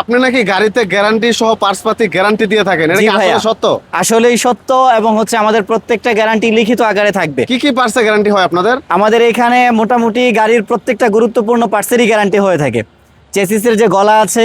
আপনি নাকি গাড়িতে গ্যারান্টি সহ পার্সপাতি গ্যারান্টি দিয়ে থাকেন? এটা কি আসলে সত্য? আসলেই সত্য এবং হচ্ছে আমাদের প্রত্যেকটা গ্যারান্টি লিখিত আকারে থাকবে। কি কি পার্সে গ্যারান্টি হয় আপনাদের? আমাদের এখানে মোটামুটি গাড়ির প্রত্যেকটা গুরুত্বপূর্ণ পার্সেরই গ্যারান্টি হয়ে থাকে। চেসিসের যে গলা আছে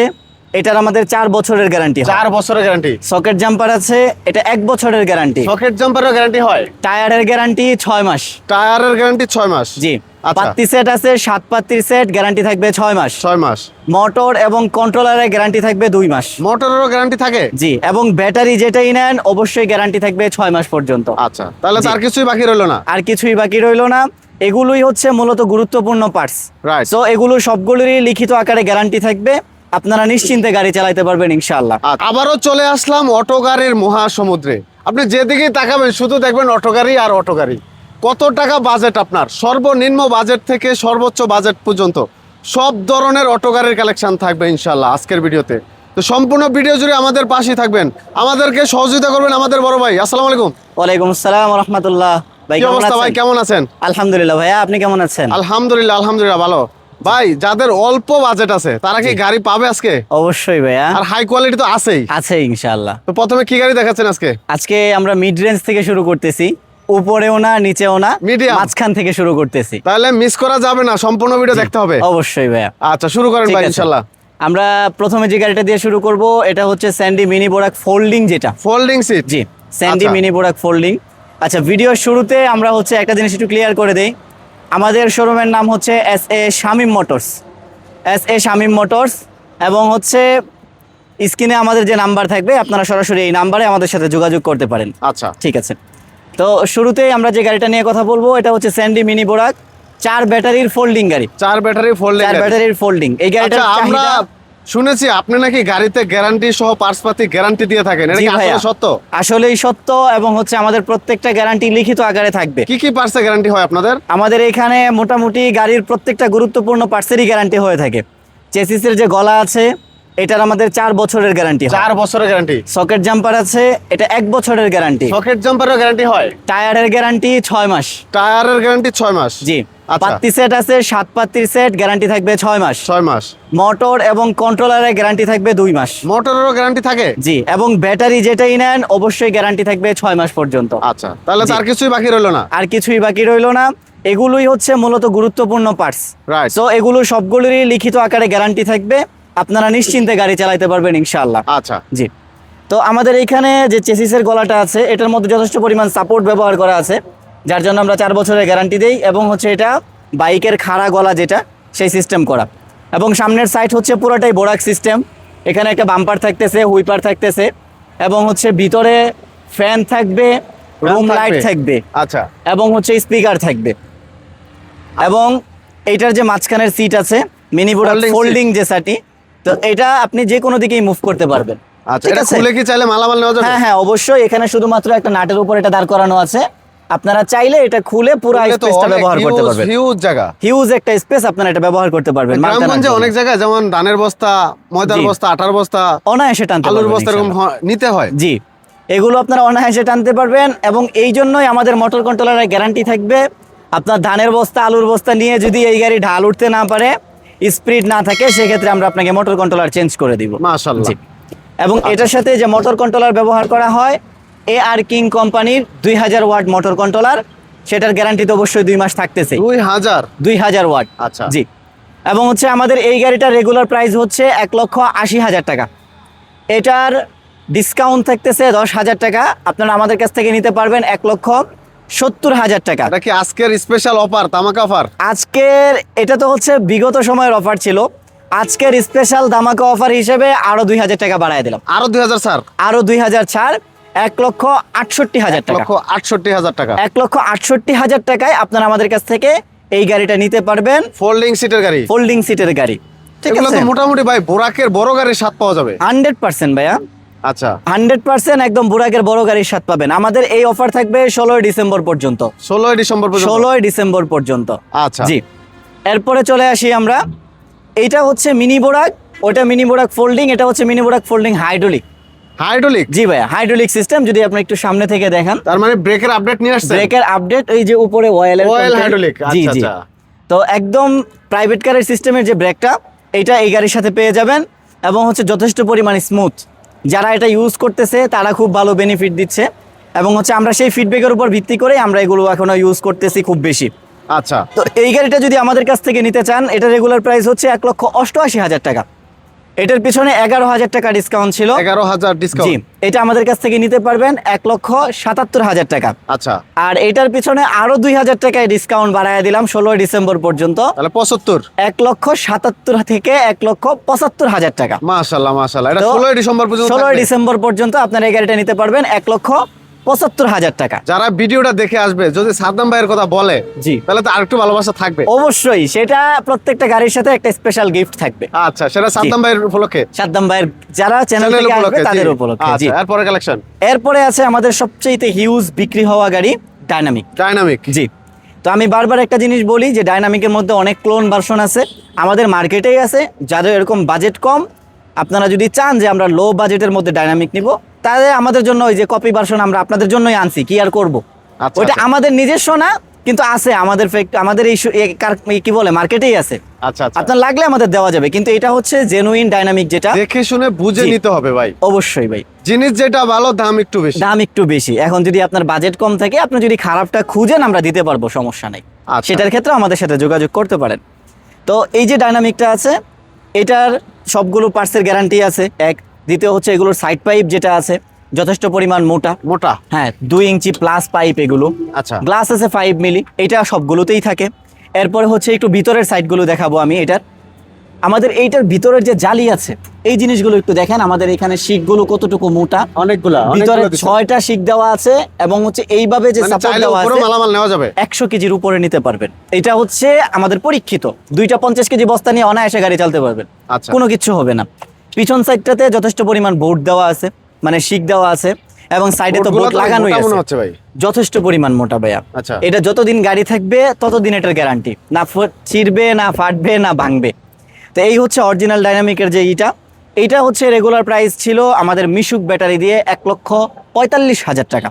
এটার আমাদের চার বছরের গ্যারান্টি চার বছরের গ্যারান্টি সকেট জাম্পার আছে এটা এক বছরের গ্যারান্টি সকেট জাম্পারের গ্যারান্টি হয়? টায়ারের গ্যারান্টি ছয় মাস। টায়ারের গ্যারান্টি ছয় মাস? জি। পাত্তি সেট আছে সাত পাত্তির সেট গ্যারান্টি থাকবে ছয় মাস। ছয় মাস। মোটর এবং কন্ট্রোলারের গ্যারান্টি থাকবে দুই মাস। মোটরেরও গ্যারান্টি থাকে? জি এবং ব্যাটারি যেটাই নেন অবশ্যই গ্যারান্টি থাকবে ছয় মাস পর্যন্ত। আচ্ছা তাহলে। তার কিছুই বাকি রইল না? আর কিছুই বাকি রইল না। এগুলোই হচ্ছে মূলত গুরুত্বপূর্ণ পার্টস রাইট সো এগুলো সবগুলোরই লিখিত আকারে গ্যারান্টি থাকবে। আপনারা নিশ্চিন্তে গাড়ি চালাতে পারবেন ইনশাআল্লাহ। আচ্ছা, আবারও চলে আসলাম অটো গাড়ির মহাসমুদ্রে। আপনি যেদিকেই তাকাবেন শুধু দেখবেন অটো গাড়ি আর অটো গাড়ি। কত টাকা বাজেট আপনার? সর্বনিম্ন বাজেট থেকে সর্বোচ্চ বাজেট পর্যন্ত সব ধরনের অটো গাড়ির কালেকশন থাকবে ইনশাল্লাহ আজকের ভিডিওতে। তো সম্পূর্ণ ভিডিও জুড়ে আমাদের পাশেই থাকবেন। আমাদেরকে সহযোগিতা করবেন আমাদের বড় ভাই। আসসালামু আলাইকুম। ওয়ালাইকুম আসসালাম রহমতুল্লাহ ভাই অবস্থা ভাই? কেমন আছেন? আলহামদুলিল্লাহ ভাইয়া আপনি কেমন আছেন? আলহামদুলিল্লাহ আলহামদুলিল্লাহ ভালো। ভাই যাদের অল্প বাজেট আছে তারা কি গাড়ি পাবে আজকে? অবশ্যই ভাইয়া। আর হাই কোয়ালিটি তো আছেই। আছে ইনশাআল্লাহ। তো প্রথমে কি গাড়ি দেখাচ্ছেন আজকে? আজকে আমরা মিড রেঞ্জ থেকে শুরু করতেছি। উপরেও না নিচেও না Medium। মাঝখান থেকে শুরু করতেছি। তাহলে মিস করা যাবে না সম্পূর্ণ ভিডিও দেখতে হবে। অবশ্যই ভাইয়া। আচ্ছা শুরু করেন ভাই আছে। ইনশাল্লাহ। আমরা প্রথমে যে গাড়িটা দিয়ে শুরু করব এটা হচ্ছে স্যান্ডি মিনি বোরাক ফোল্ডিং যেটা। ফোল্ডিং সিট জি স্যান্ডি আচ্ছা। মিনি বোরাক ফোল্ডিং আচ্ছা ভিডিওর শুরুতে আমরা হচ্ছে একটা জিনিস একটু ক্লিয়ার করে দেই। আমাদের শোরুমের নাম হচ্ছে S A Shamim motors S A Shamim motors এবং হচ্ছে স্ক্রিনে আমাদের যে নাম্বার থাকবে আপনারা সরাসরি এই নাম্বারে আমাদের সাথে যোগাযোগ করতে পারেন। আচ্ছা। ঠিক আছে। তো শুরুতেই আমরা যে গাড়িটা নিয়ে কথা বলব এটা হচ্ছে স্যান্ডি মিনি বোরাক। চার ব্যাটারির ফোল্ডিং গাড়ি। চার ব্যাটারি ফোল্ডিং চার ব্যাটারির ফোল্ডিং। এই গাড়িটার আচ্ছা আমরা শুনেছি আপনি নাকি গাড়িতে গ্যারান্টি সহ পার্সপাতি গ্যারান্টি দিয়ে থাকেন। এটা কি। আসলে সত্য? আসলেই সত্য এবং হচ্ছে আমাদের প্রত্যেকটা গ্যারান্টি লিখিত আকারে থাকবে। কি কি পার্সে গ্যারান্টি হয় আপনাদের? আমাদের এখানে মোটামুটি গাড়ির প্রত্যেকটা গুরুত্বপূর্ণ পার্টসেরই গ্যারান্টি হয়ে থাকে। চেসিসের যে গলা আছে এটার আমাদের চার বছরের গ্যারান্টি চার বছরের গ্যারান্টি সকেট জাম্পার আছে এটা এক বছরের গ্যারান্টি সকেট জাম্পারের গ্যারান্টি হয়। টায়ারের গ্যারান্টি ছয় মাস। টায়ারের গ্যারান্টি ছয় মাস। জি। আচ্ছা। পাত্তি সেট আছে সাত পাত্তির সেট গ্যারান্টি থাকবে ছয় মাস। ছয় মাস। মোটর এবং কন্ট্রোলারের গ্যারান্টি থাকবে দুই মাস। মোটরেরও গ্যারান্টি থাকে? জি এবং ব্যাটারি যেটাই নেন অবশ্যই গ্যারান্টি থাকবে ছয় মাস পর্যন্ত। আচ্ছা তাহলে। তার কিছুই বাকি রইল না। আর কিছুই বাকি রইল না। এগুলোই হচ্ছে মূলত গুরুত্বপূর্ণ পার্টস রাইট সো এগুলো সবগুলোরই লিখিত আকারে গ্যারান্টি থাকবে। আপনারা নিশ্চিন্তে গাড়ি চালাইতে পারবেন ইনশাআল্লাহ। আচ্ছা। জি। তো আমাদের এখানে যে চেসিসের গলাটা আছে এটার মধ্যে যথেষ্ট পরিমাণ সাপোর্ট ব্যবহার করা আছে যার জন্য আমরা চার বছরের গ্যারান্টি দেই এবং হচ্ছে এটা বাইকের খাড়া গলা যেটা সেই সিস্টেম করা। এবং সামনের সাইড হচ্ছে পুরোটাই বোরাক সিস্টেম এখানে একটা বাম্পার থাকতেছে হুইপার থাকতেছে এবং হচ্ছে ভিতরে ফ্যান থাকবে রুম লাইট থাকবে। আচ্ছা। এবং হচ্ছে স্পিকার থাকবে। এবং এইটার যে মাঝখানের সিট আছে মিনি seat। ফোল্ডিং যে সাটি তো এটা আপনি যে কোনো দিকেই মুভ করতে পারবেন। আচ্ছা এটা? খুলে কি চাইলে মালামাল নেওয়া যাবে? হ্যাঁ হ্যাঁ অবশ্যই। এখানে শুধুমাত্র একটা নাটের উপর এটা দাঁড় করানো আছে। আপনারা চাইলে এটা খুলে পুরো স্পেসটা ব্যবহার করতে পারবেন। huge জায়গা। হিউজ একটা স্পেস আপনারা এটা ব্যবহার করতে পারবেন গ্রামগঞ্জে অনেক জায়গায় যেমন ধানের বস্তা ময়দার বস্তা আটার বস্তা অনায়াসে টানতে আলুর বস্তা এরকম নিতে হয়। জি। এগুলো আপনারা অনায়াসে টানতে পারবেন এবং এই জন্যই আমাদের মোটর কন্ট্রোলারের গ্যারান্টি থাকবে। আপনার ধানের বস্তা আলুর বস্তা নিয়ে যদি এই গাড়ি ঢাল উঠতে না পারে স্পিড না থাকে সেক্ষেত্রে আমরা আপনাকে মোটর কন্ট্রোলার চেঞ্জ করে দিব। মাশাআল্লাহ। জি। এবং এটার সাথে যে মোটর কন্ট্রোলার ব্যবহার করা হয় এ আর কিং কোম্পানির দুই হাজার ওয়াট মোটর কন্ট্রোলার সেটার গ্যারান্টি তো অবশ্যই দুই মাস থাকতেছে। দুই হাজার? দুই হাজার ওয়াট। আচ্ছা। জি। এবং হচ্ছে আমাদের এই গাড়িটার রেগুলার প্রাইস হচ্ছে এক লক্ষ আশি হাজার টাকা। এটার ডিসকাউন্ট থাকতেছে দশ হাজার টাকা। আপনারা আমাদের কাছ থেকে নিতে পারবেন এক লক্ষ সত্তর হাজার টাকা। এটা কি আজকের স্পেশাল অফার তামাক অফার আজকের এটা তো হচ্ছে বিগত সময়ের অফার ছিল। আজকের স্পেশাল দামাকা অফার হিসেবে আরও দুই হাজার টাকা বাড়ায় দিলাম। আরও দুই হাজার স্যার আরও দুই হাজার ছাড় এক লক্ষ আটষট্টি হাজার টাকা। লক্ষ আটষট্টি হাজার টাকা। এক লক্ষ আটষট্টি হাজার টাকায় আপনারা আমাদের কাছ থেকে এই গাড়িটা নিতে পারবেন। ফোল্ডিং সিটের গাড়ি? ফোল্ডিং সিটের গাড়ি। ঠিক আছে? মোটামুটি ভাই বোরাকের বড় গাড়ির স্বাদ পাওয়া যাবে। হান্ড্রেড পার্সেন্ট ভাইয়া। আচ্ছা। হান্ড্রেড পার্সেন্ট একদম বুরাকের বড় গাড়ির স্বাদ পাবেন। আমাদের এই অফার থাকবে ষোলোই ডিসেম্বর পর্যন্ত। ষোলোই ডিসেম্বর ষোলোই ডিসেম্বর পর্যন্ত। আচ্ছা। জি। এরপরে চলে আসি আমরা। এইটা হচ্ছে মিনি বোরাক ওটা মিনি বোরাক ফোল্ডিং এটা হচ্ছে mini Borak folding hydraulic. Hydraulic? জি ভাইয়া হাইড্রোলিক সিস্টেম যদি আপনি একটু সামনে থেকে দেখেন। তার মানে ব্রেকের আপডেট নিয়ে আসছে ব্রেকের আপডেট এই যে উপরে Oil content- hydraulic, জি আচ্ছা, জি। আচ্ছা। তো একদম প্রাইভেট কারের সিস্টেমের যে ব্রেকটা এইটা এই গাড়ির সাথে পেয়ে যাবেন এবং হচ্ছে যথেষ্ট পরিমাণে স্মুথ যারা এটা ইউজ করতেছে তারা খুব ভালো বেনিফিট দিচ্ছে। এবং হচ্ছে আমরা সেই ফিডব্যাকের উপর ভিত্তি করে আমরা এগুলো এখনও ইউজ করতেছি খুব বেশি। আচ্ছা। তো এই গাড়িটা যদি আমাদের কাছ থেকে নিতে চান এটা রেগুলার প্রাইস হচ্ছে এক লক্ষ অষ্টআশি হাজার টাকা। এটার পিছনে এগারো হাজার টাকা ডিসকাউন্ট ছিল। এগারো হাজার ডিসকাউন্ট এটা আমাদের কাছ থেকে নিতে পারবেন এক লক্ষ সাতাত্তর হাজার টাকা। আচ্ছা। আর এটার পিছনে আরও দুই হাজার টাকায় ডিসকাউন্ট বাড়ায় দিলাম ষোলোই ডিসেম্বর পর্যন্ত। তাহলে পঁচাত্তর। এক লক্ষ সাতাত্তর থেকে এক লক্ষ পঁচাত্তর হাজার টাকা। এটা তো ষোলোই ডিসেম্বর পর্যন্ত ষোলোই ডিসেম্বর পর্যন্ত আপনার এই গাড়িটা নিতে পারবেন এক লক্ষ পঁচাত্তর হাজার টাকা। যারা ভিডিওটা দেখে আসবে যদি সাদ্দাম ভাইয়ের কথা বলে জি। তাহলে তো আরেকটু ভালোবাসা থাকবে। অবশ্যই সেটা প্রত্যেকটা গাড়ির সাথে একটা স্পেশাল গিফট থাকবে। আচ্ছা সেটা সাদ্দাম ভাইয়ের উপলক্ষে? সাদ্দাম ভাইয়ের যারা চ্যানেল থেকে আসবে তাদের উপলক্ষে জি। আচ্ছা এরপরে কালেকশন এরপরে আছে আমাদের সবচেয়ে হিউজ বিক্রি হওয়া গাড়ি ডাইনামিক ডাইনামিক জি। তো আমি বারবার একটা জিনিস বলি যে ডাইনামিকের মধ্যে অনেক ক্লোন ভার্সন আছে। আমাদের মার্কেটেই আছে যাদের এরকম বাজেট কম আপনারা যদি চান যে আমরা লো বাজেটের মধ্যে ডাইনামিক নিব তাহলে আমাদের জন্য ওই যে কপি ভার্সন আমরা আপনাদের জন্যই আনছি কি আর করব? আচ্ছা, ওইটা আচ্ছা। আমাদের নিজস্ব না কিন্তু আছে আমাদের আমাদের এই কার- কি বলে মার্কেটেই আছে। আচ্ছা আচ্ছা। আপনার লাগলে আমাদের দেওয়া যাবে কিন্তু এটা হচ্ছে জেনুইন ডাইনামিক যেটা দেখে শুনে বুঝে নিতে হবে ভাই। অবশ্যই ভাই। জিনিস যেটা ভালো দাম একটু বেশি। দাম একটু বেশি। এখন যদি আপনার বাজেট কম থাকে আপনি যদি খারাপটা খুঁজেন আমরা দিতে পারব সমস্যা নেই। সেটার ক্ষেত্রে আমাদের সাথে যোগাযোগ করতে পারেন। তো এই যে ডাইনামিকটা আছে এটার সবগুলো পার্টসের গ্যারান্টি আছে। এক দ্বিতীয় হচ্ছে এগুলোর সাইড পাইপ যেটা আছে যথেষ্ট পরিমাণ মোটা। মোটা? হ্যাঁ দুই ইঞ্চি প্লাস পাইপ এগুলো। আচ্ছা। গ্লাস আছে ফাইভ মিলি এটা সবগুলোতেই থাকে। এরপরে হচ্ছে একটু ভিতরের সাইডগুলো দেখাবো আমি এটার। আমাদের এইটার ভিতরের যে জালি আছে এই জিনিসগুলো একটু দেখেন আমাদের এখানে শিকগুলো কতটুকু মোটা। অনেকগুলো ভিতরে ছয়টা শিক দেওয়া আছে এবং হচ্ছে এইভাবে যে মানে সাপোর্ট দেওয়া আছে মালামাল নেওয়া যাবে। একশো কেজির উপরে নিতে পারবেন। এটা হচ্ছে আমাদের পরীক্ষিত। দুইটা পঞ্চাশ কেজি বস্তা নিয়ে অনায়াসে গাড়ি চালাতে পারবেন। আচ্ছা। কোনো কিছু হবে না। পিছন সাইডটাতে যথেষ্ট পরিমাণ বোর্ড দেওয়া আছে মানে শিক দেওয়া আছে এবং সাইডে তো বোর্ড লাগানোই আছে। ভাই। যথেষ্ট পরিমাণ মোটা ভাইয়া। আচ্ছা। এটা যতদিন গাড়ি থাকবে ততদিন এটার গ্যারান্টি না ছিঁড়বে না ফাটবে না ভাঙবে। তো এই হচ্ছে অরিজিনাল ডাইনামিকের যে এইটা এইটা হচ্ছে রেগুলার প্রাইস ছিল আমাদের মিশুক ব্যাটারি দিয়ে এক লক্ষ পঁয়তাল্লিশ হাজার টাকা।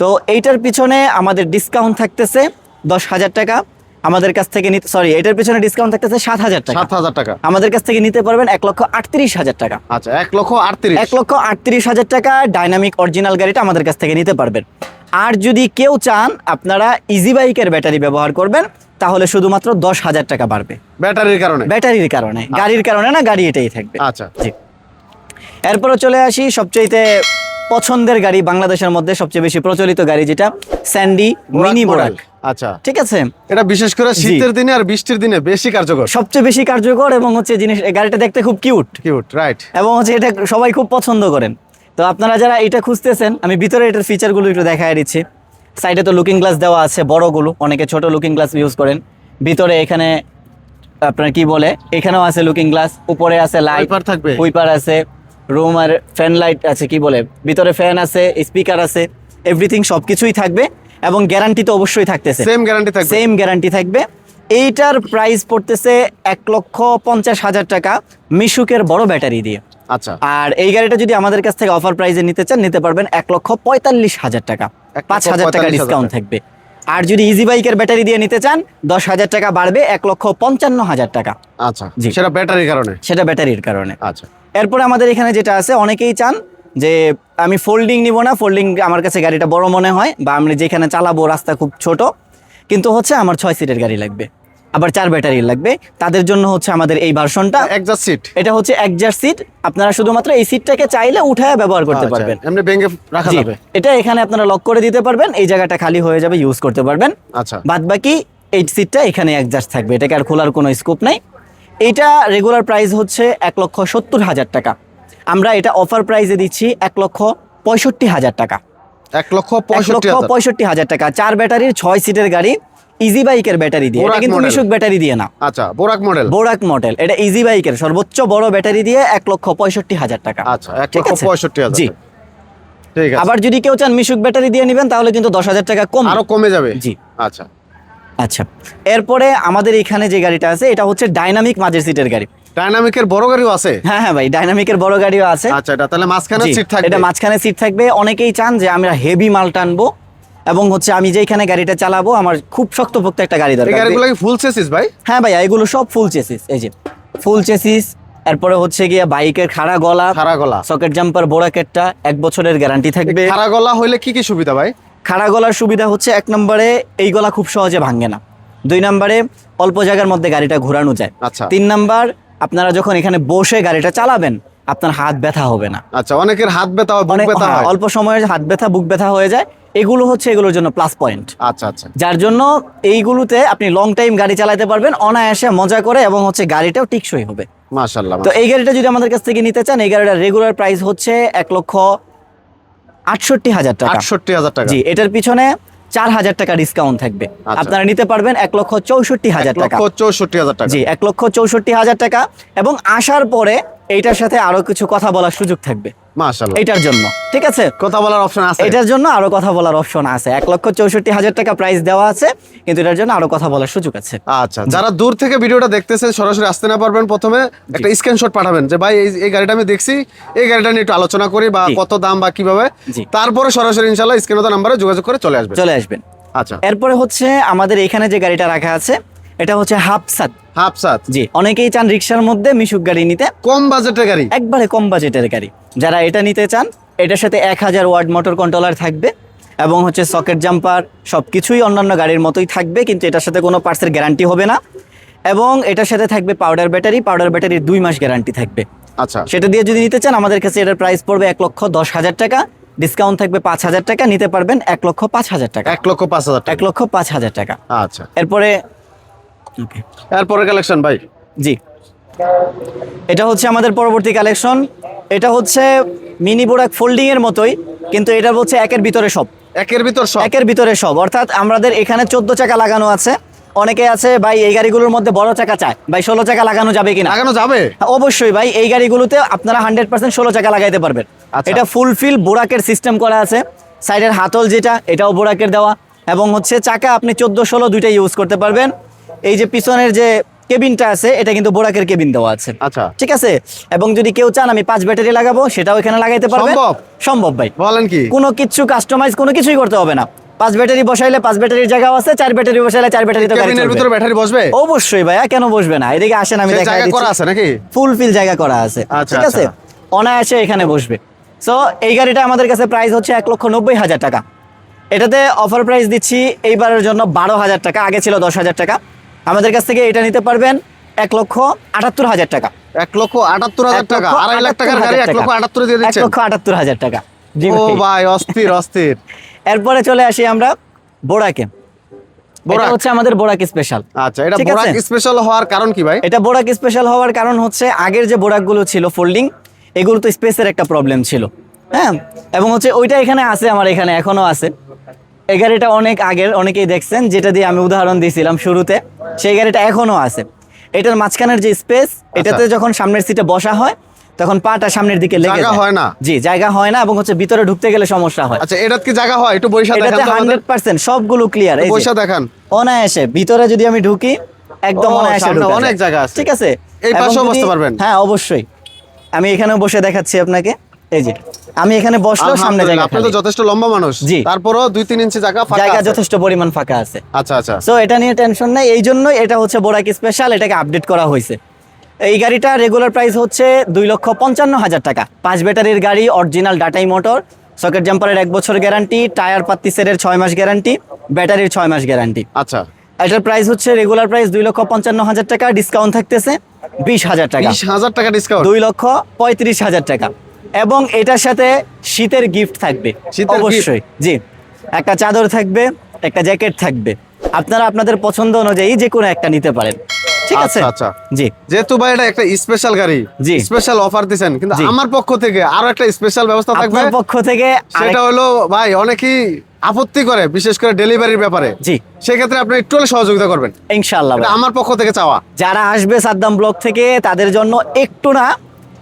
তো এইটার পিছনে আমাদের ডিসকাউন্ট থাকতেছে দশ হাজার টাকা। আমাদের কাছ থেকে নিতে সরি এটার পিছনে ডিসকাউন্ট থাকতেছে সাত হাজার টাকা। সাত হাজার টাকা। আমাদের কাছ থেকে নিতে পারবেন এক লক্ষ আটত্রিশ হাজার টাকা। আচ্ছা এক লক্ষ আটত্রিশ। এক লক্ষ আটত্রিশ হাজার টাকা ডাইনামিক অরিজিনাল গাড়িটা আমাদের কাছ থেকে নিতে পারবেন। আর যদি কেউ চান আপনারা ইজি বাইকের ব্যাটারি ব্যবহার করবেন তাহলে শুধুমাত্র দশ হাজার টাকা বাড়বে। ব্যাটারির কারণে? ব্যাটারির কারণে। গাড়ির কারণে না গাড়ি এটাই থাকবে। আচ্ছা। জি। এরপরে চলে আসি সবচেয়েতে পছন্দের গাড়ি বাংলাদেশের মধ্যে সবচেয়ে বেশি প্রচলিত গাড়ি যেটা স্যান্ডি মিনি বোরাক। আচ্ছা। ঠিক আছে? এটা বিশেষ করে শীতের দিনে আর বৃষ্টির দিনে বেশি কার্যকর। সবচেয়ে বেশি কার্যকর এবং হচ্ছে জিনিস এই গাড়িটা দেখতে খুব কিউট। কিউট রাইট এবং হচ্ছে এটা সবাই খুব পছন্দ করেন। তো আপনারা যারা এটা খুঁজতেছেন আমি ভিতরে এটার ফিচারগুলো একটু দেখায় দিচ্ছি। সাইডে তো লুকিং গ্লাস দেওয়া আছে বড়গুলো। অনেকে ছোট লুকিং গ্লাস ইউজ করেন। ভিতরে এখানে আপনার কি বলে? এখানেও আছে লুকিং গ্লাস উপরে আছে লাইট Wiper থাকবে? হুইপার আছে। রুম আর ফ্যান লাইট আছে কি বলে? ভিতরে ফ্যান আছে স্পিকার আছে এভরিথিং সব কিছুই থাকবে এবং গ্যারান্টি তো অবশ্যই থাকতেছে। সেম গ্যারান্টি থাকবে। সেম গ্যারান্টি থাকবে। এইটার প্রাইস পড়তেছে এক লক্ষ পঞ্চাশ হাজার টাকা মিশুকের বড় ব্যাটারি দিয়ে। আচ্ছা। আর এই গাড়িটা যদি আমাদের কাছ থেকে অফার প্রাইসে নিতে চান নিতে পারবেন এক লক্ষ পঁয়তাল্লিশ হাজার টাকা। পাঁচ হাজার টাকা 45,000 ডিসকাউন্ট থাকবে। আর যদি ইজি বাইকের ব্যাটারি দিয়ে নিতে চান দশ হাজার টাকা বাড়বে এক লক্ষ পঞ্চান্ন হাজার টাকা। আচ্ছা। সেটা ব্যাটারির কারণে? সেটা ব্যাটারির কারণে। আচ্ছা। এরপরে আমাদের এখানে যেটা আছে অনেকেই চান যে আমি ফোল্ডিং নিব না ফোল্ডিং আমার কাছে গাড়িটা বড় মনে হয় বা আমি যেখানে চালাবো রাস্তা খুব ছোট কিন্তু হচ্ছে আমার ছয় সিটের গাড়ি লাগবে আবার চার ব্যাটারি লাগবে তাদের জন্য হচ্ছে আমাদের এই ভার্সনটা একজাস্ট সিট এটা হচ্ছে একজার সিট আপনারা শুধুমাত্র এই সিটটাকে চাইলে উঠায় ব্যবহার করতে পারবেন। এমনি ব্যাংকে রাখা যাবে। এটা এখানে আপনারা লক করে দিতে পারবেন এই জায়গাটা খালি হয়ে যাবে ইউজ করতে পারবেন। আচ্ছা। বাদ বাকি এই সিটটা এখানে অ্যাডজাস্ট থাকবে এটাকে আর খোলার কোনো স্কোপ নাই। এইটা রেগুলার প্রাইস হচ্ছে এক লক্ষ সত্তর হাজার টাকা। আমরা এটা অফার প্রাইসে দিচ্ছি এক লক্ষ পঁয়ষট্টি হাজার টাকা। এক লক্ষ পঁয়ষট্টি হাজার। পঁয়ষট্টি হাজার টাকা। চার ব্যাটারির ছয় সিটের গাড়ি ইজি বাইকের ব্যাটারি দিয়ে। এটা কিন্তু। মিশুক ব্যাটারি দিয়ে না। আচ্ছা বোরাক মডেল বোরাক মডেল এটা ইজি বাইকের সর্বোচ্চ বড় ব্যাটারি দিয়ে এক লক্ষ পঁয়ষট্টি হাজার টাকা। আচ্ছা এক লক্ষ পঁয়ষট্টি হাজার জি। ঠিক আছে। আবার যদি কেউ চান মিশুক ব্যাটারি দিয়ে নেবেন তাহলে কিন্তু দশ হাজার টাকা কম আরও কমে যাবে? জি। আচ্ছা। আচ্ছা এরপরে আমাদের এখানে যে গাড়িটা আছে এটা হচ্ছে ডাইনামিক মাঝের সিটের গাড়ি। ডাইনামিকের বড় গাড়িও আছে? হ্যাঁ হ্যাঁ ভাই ডাইনামিকের বড় গাড়িও আছে। আচ্ছা এটা তাহলে মাঝখানে সিট থাকবে। এটা মাঝখানে সিট থাকবে। অনেকেই চান যে আমরা হেভি মাল টানবো এবং হচ্ছে আমি যেখানে গাড়িটা চালাবো আমার খুব শক্তপোক্ত একটা গাড়ি দরকার। গাড়িগুলো কি ফুল সেসিস ভাই? হ্যাঁ ভাইয়া এগুলো সব ফুল চেসিস এই যে ফুল চেসিস এরপরে হচ্ছে গিয়ে বাইকের খাড়া গলা খাড়া গলা। সকেট জাম্পার বোরাকেটটা এক বছরের গ্যারান্টি থাকবে। খাড়া গলা হইলে কি কি সুবিধা ভাই? খাড়া গলার সুবিধা হচ্ছে এক নম্বরে এই গলা খুব সহজে ভাঙে না। দুই নম্বরে অল্প জায়গার মধ্যে গাড়িটা ঘোরানো যায়। আচ্ছা। তিন নাম্বার আপনারা যখন এখানে বসে গাড়িটা চালাবেন আপনার হাত ব্যথা হবে না। আচ্ছা অনেকের হাত ব্যথা হয় বুক ব্যথা হ্যাঁ, হয়। অল্প সময়ে হাত ব্যথা বুক ব্যথা হয়ে যায়। এগুলো হচ্ছে এগুলোর জন্য প্লাস পয়েন্ট আচ্ছা আচ্ছা। যার জন্য এইগুলোতে আপনি লং টাইম গাড়ি চালাতে পারবেন অনায়াসে মজা করে এবং হচ্ছে গাড়িটাও টিকসই হবে। মাশাআল্লাহ তো এই গাড়িটা যদি আমাদের কাছ থেকে নিতে চান এই গাড়িটার রেগুলার প্রাইস হচ্ছে এক লক্ষ আটষট্টি হাজার টাকা। আটষট্টি হাজার টাকা। জি এটার পিছনে চার হাজার টাকা ডিসকাউন্ট থাকবে। আচ্ছা। আপনারা নিতে পারবেন এক লক্ষ চৌষট্টি হাজার টাকা। চৌষট্টি হাজার টাকা। জি এক লক্ষ চৌষট্টি হাজার টাকা। এবং আসার পরে এইটার সাথে আরও কিছু কথা বলার সুযোগ থাকবে। মাশাআল্লাহ। এটার জন্য। ঠিক আছে? কথা বলার অপশন আছে। এটার জন্য আরও কথা বলার অপশন আছে। এক লক্ষ চৌষট্টি হাজার টাকা প্রাইস দেওয়া আছে কিন্তু এটার জন্য আরও কথা বলার সুযোগ আছে। আচ্ছা যারা দূর থেকে ভিডিওটা দেখতেছেন সরাসরি আসতে না পারবেন প্রথমে একটা স্ক্রিনশট পাঠাবেন যে ভাই এই গাড়িটা আমি দেখছি এই গাড়িটা নিয়ে একটু আলোচনা করি বা কত দাম বা কীভাবে? তারপরে সরাসরি ইনশাআল্লাহ স্ক্রিনে নাম্বারে যোগাযোগ করে চলে আসবে চলে আসবেন। আচ্ছা। এরপরে হচ্ছে আমাদের এখানে যে গাড়িটা রাখা আছে এটা হচ্ছে হাফসাত হাফ সাত জি অনেকেই চান রিক্সার মধ্যে মিশুক গাড়ি নিতে। কম বাজেটের গাড়ি। একবারে কম বাজেটের গাড়ি। যারা এটা নিতে চান এটার সাথে এক হাজার ওয়ার্ড মোটর কন্ট্রোলার থাকবে এবং হচ্ছে সকেট জাম্পার সব কিছুই অন্যান্য গাড়ির মতোই থাকবে কিন্তু এটার সাথে কোনো পার্টসের গ্যারান্টি হবে না। এবং এটার সাথে থাকবে পাউডার ব্যাটারি পাউডার ব্যাটারির দুই মাস গ্যারান্টি থাকবে। আচ্ছা। সেটা দিয়ে যদি নিতে চান আমাদের কাছে এটার প্রাইস পড়বে এক লক্ষ দশ হাজার টাকা। ডিসকাউন্ট থাকবে পাঁচ হাজার টাকা নিতে পারবেন এক লক্ষ পাঁচ হাজার টাকা। এক লক্ষ পাঁচ হাজার এক লক্ষ পাঁচ হাজার টাকা। আচ্ছা। এরপরে ওকে এরপরে কালেকশন ভাই? জি। এটা হচ্ছে আমাদের পরবর্তী কালেকশন এটা হচ্ছে মিনি বোরাক ফোল্ডিং এর মতোই কিন্তু এটা হচ্ছে একের ভিতরে সব। একের ভিতর সব? একের ভিতরে সব। অর্থাৎ আমাদের এখানে চোদ্দ চাকা লাগানো আছে। অনেকে আছে ভাই এই গাড়িগুলোর মধ্যে বড় চাকা চায়। ভাই ষোলো চাকা লাগানো যাবে কিনা? লাগানো যাবে? হ্যাঁ, অবশ্যই ভাই এই গাড়িগুলোতে আপনারা হান্ড্রেড পার্সেন্ট ষোলো চাকা লাগাইতে পারবেন। আচ্ছা। এটা ফুলফিল বোরাকের সিস্টেম করা আছে। সাইডের হাতল যেটা এটাও বোরাকের দেওয়া। এবং হচ্ছে চাকা আপনি চোদ্দ ষোলো দুইটা ইউজ করতে পারবেন। এই যে পিছনের যে কেবিনটা আছে এটা কিন্তু বোরাকের কেবিন দেওয়া আছে। আচ্ছা। ঠিক আছে? এবং যদি কেউ চান আমি পাঁচ ব্যাটারি লাগাবো সেটাও এখানে লাগাইতে পারবেন সম্ভব? সম্ভব ভাই। বলেন কি? কোনো কিছু কাস্টমাইজ কোনো কিছুই করতে হবে না। পাঁচ ব্যাটারি বসাইলে পাঁচ ব্যাটারির জায়গাও আছে চার ব্যাটারি বসাইলে চার ব্যাটারি তো গাড়ি কেবিনের ভিতরে ব্যাটারি বসবে? অবশ্যই ভাইয়া কেন বসবে না? এদিকে আসেন আমি দেখাই জায়গা করা আছে নাকি? ফুল ফিল জায়গা করা আছে। ঠিক আছে? আচ্ছা। অনায়াসে এখানে বসবে। সো এই গাড়িটা আমাদের কাছে প্রাইস হচ্ছে এক লক্ষ নব্বই হাজার টাকা। এটাতে অফার প্রাইস দিচ্ছি এইবারের জন্য বারো হাজার টাকা আগে ছিল দশ হাজার টাকা। আমাদের কাছ থেকে এটা নিতে পারবেন এক লক্ষ আটাত্তর হাজার টাকা। এক লক্ষ আটাত্তর হাজার টাকা। আড়াই লাখ টাকার গাড়ি এক লক্ষ আটাত্তর দিয়ে এক লক্ষ আটাত্তর হাজার টাকা। জি ও ভাই। অস্থির অস্থির। এরপরে চলে আসি আমরা বোরাকে। বোরাক। হচ্ছে আমাদের বোরাক স্পেশাল আচ্ছা এটা বোরাক স্পেশাল হওয়ার কারণ কি ভাই? এটা বোরাক স্পেশাল হওয়ার কারণ হচ্ছে আগের যে বোরাকগুলো ছিল ফোল্ডিং এগুলো তো স্পেসের একটা প্রবলেম ছিল। হ্যাঁ? এবং হচ্ছে ওইটা এখানে আছে আমার এখানে এখনও আছে। এই গাড়িটা অনেক আগের অনেকেই দেখছেন যেটা দিয়ে আমি উদাহরণ দিয়েছিলাম শুরুতে। সেই গাড়িটা এখনও আছে। এটার মাঝখানের যে স্পেস এটাতে যখন সামনের সিটে বসা হয় তখন পাটা সামনের দিকে লেগে জায়গা। হয় না? জি জায়গা হয় না এবং হচ্ছে ভিতরে ঢুকতে গেলে সমস্যা হয়। আচ্ছা এটাত কি জায়গা হয়? একটু বৈশা দেখান এটাতে হান্ড্রেড পার্সেন্ট সবগুলো ক্লিয়ার এই বৈশা দেখান। অনায়াসে ভিতরে যদি আমি ঢুকি একদম অনায়াসে সামনে ঢোকা অনেক জায়গা আছে। ঠিক আছে? এই পাশেও বসতে পারবেন? হ্যাঁ অবশ্যই। আমি এখানেও বসে দেখাচ্ছি আপনাকে। এই যে আমি এখানে বসলেও সামনে জায়গা আপনি তো যথেষ্ট লম্বা মানুষ। জি। তারপরও দুই তিন ইঞ্চি জায়গা ফাঁকা জায়গা যথেষ্ট পরিমাণ ফাঁকা আছে। আচ্ছা আচ্ছা। সো এটা নিয়ে টেনশন নাই এই জন্যই এটা হচ্ছে বোরাক স্পেশাল এটাকে আপডেট করা হয়েছে। এই গাড়িটা রেগুলার প্রাইস হচ্ছে দুই লক্ষ পঞ্চান্ন হাজার টাকা। পাঁচ ব্যাটারির গাড়ি অরিজিনাল ডাটাই মোটর সকেট জাম্পারের এক বছর গ্যারান্টি টায়ার পাত্তি সেটের ছয় মাস গ্যারান্টি ব্যাটারির ছয় মাস গ্যারান্টি আচ্ছা। এটার প্রাইস হচ্ছে রেগুলার প্রাইস দুই লক্ষ পঞ্চান্ন হাজার টাকা ডিসকাউন্ট থাকতেছে বিশ হাজার টাকা। বিশ হাজার টাকা ডিসকাউন্ট দুই লক্ষ পঁয়ত্রিশ হাজার টাকা। এবং এটার সাথে শীতের গিফট থাকবে শীতের অবশ্যই। জি। একটা চাদর থাকবে একটা জ্যাকেট থাকবে। আপনারা আপনাদের পছন্দ অনুযায়ী যে কোনো একটা নিতে পারেন। ঠিক আছে? আচ্ছা, আচ্ছা। জি। যেহেতু ভাই এটা একটা স্পেশাল গাড়ি জি। স্পেশাল অফার দিছেন কিন্তু আমার পক্ষ থেকে আরও একটা স্পেশাল ব্যবস্থা থাকবে? আপনার পক্ষ থেকে সেটা হলো ভাই অনেকেই আপত্তি করে বিশেষ করে ডেলিভারির ব্যাপারে। জি। সেক্ষেত্রে আপনি একটু হলে সহযোগিতা করবেন। ইনশাআল্লাহ আমার পক্ষ থেকে চাওয়া। যারা আসবে সাদ্দাম ব্লক থেকে তাদের জন্য একটু না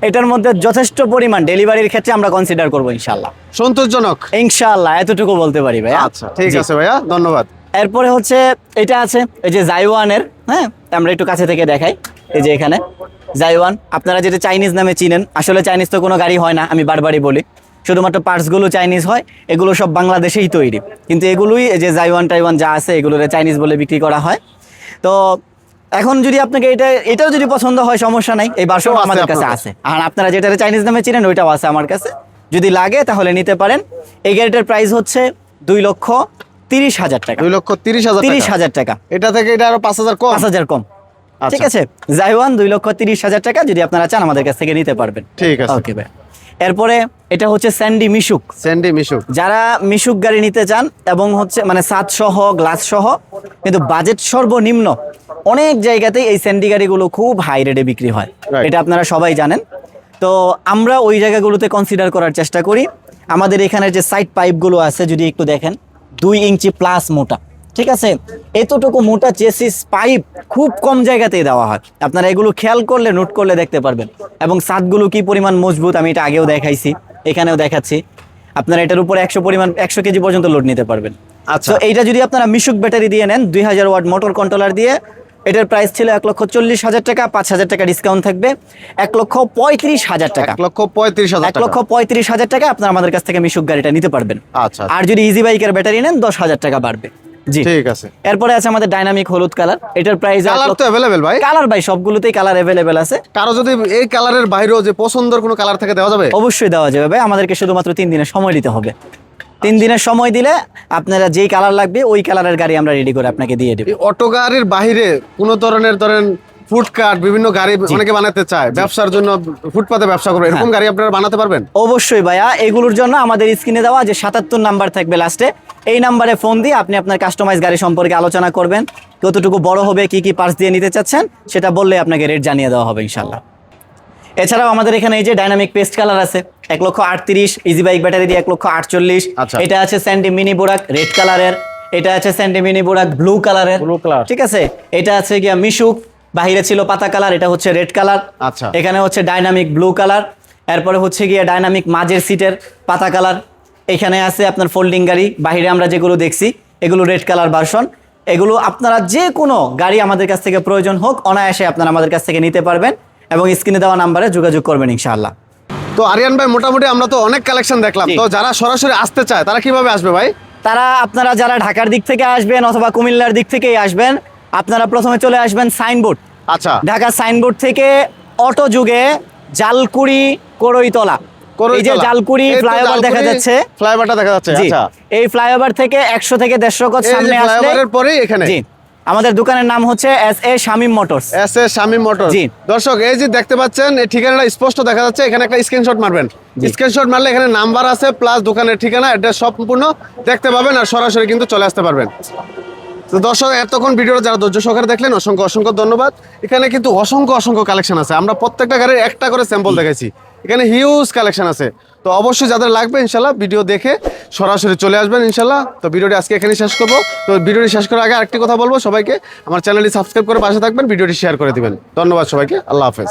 এটার মধ্যে যথেষ্ট পরিমাণ ডেলিভারির ক্ষেত্রে আমরা কনসিডার করব ইনশাল্লাহ সন্তোষজনক। ইনশাআল্লাহ এতটুকু বলতে পারি ভাই আচ্ছা ঠিক আছে ভাইয়া ধন্যবাদ। এরপরে হচ্ছে এটা আছে এই যে জাইওয়ানের হ্যাঁ? আমরা একটু কাছে থেকে দেখাই এই যে এখানে। জাইওয়ান আপনারা যেটা চাইনিজ নামে চিনেন আসলে চাইনিজ তো কোনো গাড়ি হয় না আমি বারবারই বলি। শুধুমাত্র পার্টসগুলো চাইনিজ হয় এগুলো সব বাংলাদেশেই তৈরি। কিন্তু এগুলোই এই যে জাইওয়ান টাইওয়ান যা আছে এগুলোরে চাইনিজ বলে বিক্রি করা হয়। তো এখন যদি আপনাকে এটা এটাও যদি পছন্দ হয় সমস্যা নাই। এই বাসও আমাদের কাছে আছে। আর আপনারা যেটা চাইনিজ নামে চিনেন ওইটাও আছে আমার কাছে। যদি লাগে তাহলে নিতে পারেন। এই গাড়িটার প্রাইস হচ্ছে দুই লক্ষ তিরিশ হাজার টাকা। দুই লক্ষ তিরিশ হাজার তিরিশ হাজার টাকা। এটা থেকে এটা আরও পাঁচ হাজার কম? পাঁচ হাজার কম। আচ্ছা। ঠিক আছে? জাইওয়ান দুই লক্ষ তিরিশ হাজার টাকা যদি আপনারা চান আমাদের কাছ থেকে নিতে পারবেন। ঠিক আছে। ওকে ভাই। এরপরে এটা হচ্ছে স্যান্ডি মিশুক স্যান্ডি মিশুক যারা মিশুক গাড়ি নিতে চান এবং হচ্ছে মানে সাত সহ গ্লাস সহ কিন্তু বাজেট সর্বনিম্ন অনেক জায়গাতেই এই স্যান্ডি গাড়িগুলো খুব হাই রেটে বিক্রি হয়। এটা আপনারা সবাই জানেন। তো আমরা ওই জায়গাগুলোতে কনসিডার করার চেষ্টা করি। আমাদের এখানে যে সাইড পাইপগুলো আছে যদি একটু দেখেন দুই ইঞ্চি প্লাস মোটা ঠিক আছে? এতটুকু মোটা চেসিস পাইপ খুব কম জায়গাতেই দেওয়া হয়। আপনারা এগুলো খেয়াল করলে নোট করলে দেখতে পারবেন। এবং সাতগুলো কি পরিমাণ মজবুত আমি এটা আগেও দেখাইছি এখানেও দেখাচ্ছি। আপনারা এটার উপরে একশো পরিমাণ একশো কেজি পর্যন্ত লোড নিতে পারবেন। আচ্ছা। এইটা যদি আপনারা মিশুক ব্যাটারি দিয়ে নেন দুই হাজার ওয়াট মোটর কন্ট্রোলার দিয়ে এটার প্রাইস ছিল এক লক্ষ চল্লিশ হাজার টাকা পাঁচ হাজার টাকা ডিসকাউন্ট থাকবে। এক লক্ষ পঁয়ত্রিশ হাজার টাকা। এক লক্ষ পঁয়ত্রিশ হাজার এক লক্ষ পঁয়ত্রিশ হাজার টাকা আপনারা আমাদের কাছ থেকে মিশুক গাড়িটা নিতে পারবেন। আচ্ছা আর যদি ইজি বাইকের ব্যাটারি নেন দশ হাজার টাকা বাড়বে। জি। ঠিক আছে। এরপরে আছে আমাদের ডাইনামিক হলুদ কালার এটার প্রাইস কালার তো অ্যাভেলেবেল ভাই। কালার ভাই সবগুলোতেই কালার অ্যাভেলেবেল আছে। কারও যদি এই কালারের বাইরেও যে পছন্দের কোনো কালার থেকে দেওয়া যাবে? অবশ্যই দেওয়া যাবে ভাই। আমাদেরকে শুধুমাত্র তিন দিনের সময় দিতে হবে। তিন দিনের সময় দিলে আপনারা যেই কালার লাগবে ওই কালারের গাড়ি আমরা রেডি করে আপনাকে দিয়ে দেবো। অটো গাড়ির বাইরে কোনো ধরনের ধরেন ফুটকাট বিভিন্ন গাড়ি অনেকে বানাতে চায়। ব্যবসার জন্য ফুটপাতে ব্যবসা করবে এরকম হ্যাঁ। গাড়ি আপনারা বানাতে পারবেন? অবশ্যই ভাইয়া এগুলোর জন্য আমাদের স্ক্রিনে দেওয়া যে সাতাত্তর নাম্বার থাকবে লাস্টে এই নাম্বারে ফোন দিয়ে আপনি আপনার কাস্টমাইজ গাড়ি সম্পর্কে আলোচনা করবেন। কতটুকু বড় হবে কি কি পার্টস দিয়ে নিতে চাচ্ছেন সেটা বললে আপনাকে রেট জানিয়ে দেওয়া হবে ইনশাল্লাহ এছাড়াও আমাদের এখানে এই যে ডাইনামিক পেস্ট কালার আছে এক লক্ষ আটত্রিশ ইজি বাইক ব্যাটারি দিয়ে এক লক্ষ আটচল্লিশ। আচ্ছা। এটা আছে স্যান্ডি মিনি বোরাক রেড কালারের এটা আছে স্যান্ডি মিনি বোরাক ব্লু কালারের Blue color। ঠিক আছে? এটা আছে গিয়া মিশুক বাহিরে ছিল পাতা কালার এটা হচ্ছে রেড কালার আচ্ছা। এখানে হচ্ছে ডাইনামিক ব্লু কালার এরপরে হচ্ছে গিয়ে ডাইনামিক মাঝের সিটের পাতা কালার এখানে আছে আপনার ফোল্ডিং গাড়ি বাহিরে আমরা যেগুলো দেখছি এগুলো রেড কালার ভার্সন এগুলো আপনারা যে কোনো গাড়ি আমাদের কাছ থেকে প্রয়োজন হোক অনায়াসে আপনারা আমাদের কাছ থেকে নিতে পারবেন। এবং স্ক্রিনে দেওয়া নাম্বারে যোগাযোগ করবেন ইনশাআল্লাহ। তো আরিয়ান ভাই মোটামুটি আমরা তো অনেক কালেকশন দেখলাম। তো যারা সরাসরি আসতে চায় তারা কীভাবে আসবে ভাই? তারা আপনারা যারা ঢাকার দিক থেকে আসবেন অথবা কুমিল্লার দিক থেকেই আসবেন আপনারা প্রথমে চলে আসবেন সাইনবোর্ড। আচ্ছা। ঢাকা সাইনবোর্ড থেকে অটো যুগে জালকুড়ি করইতলা। এই যে জালকুড়ি ফ্লাইওভার দেখা যাচ্ছে। ফ্লাইওভারটা দেখা যাচ্ছে। আচ্ছা। এই ফ্লাইওভার থেকে একশো থেকে দেড়শো গজ সামনে আসলে ফ্লাইওভারের পরেই এখানে। জি। আমাদের দোকানের নাম হচ্ছে S A Shamim motors. S A Shamim motor ji. দর্শক এই যে দেখতে পাচ্ছেন এই ঠিকানাটা স্পষ্ট দেখা যাচ্ছে। এখানে একটা স্ক্রিনশট মারবেন। স্ক্রিনশট মারলে এখানে নাম্বার আছে প্লাস দোকানের ঠিকানা এটা সম্পূর্ণ দেখতে পাবেন আর সরাসরি কিন্তু চলে আসতে পারবেন। তো দর্শক এতক্ষণ ভিডিওটা যারা ধৈর্য সহকারে দেখলেন অসংখ্য অসংখ্য ধন্যবাদ। এখানে কিন্তু অসংখ্য অসংখ্য কালেকশন আছে। আমরা প্রত্যেকটা গাড়ির একটা করে স্যাম্পল দেখাইছি। এখানে হিউজ কালেকশন আছে। তো অবশ্যই যাদের লাগবে ইনশাল্লাহ ভিডিও দেখে সরাসরি চলে আসবেন ইনশাল্লাহ তো ভিডিওটি আজকে এখানে শেষ করব। তো ভিডিওটি শেষ করার আগে আরেকটি কথা বলব সবাইকে। আমার চ্যানেলটি সাবস্ক্রাইব করে পাশে থাকবেন ভিডিওটি শেয়ার করে দিবেন। ধন্যবাদ সবাইকে। আল্লাহ হাফেজ।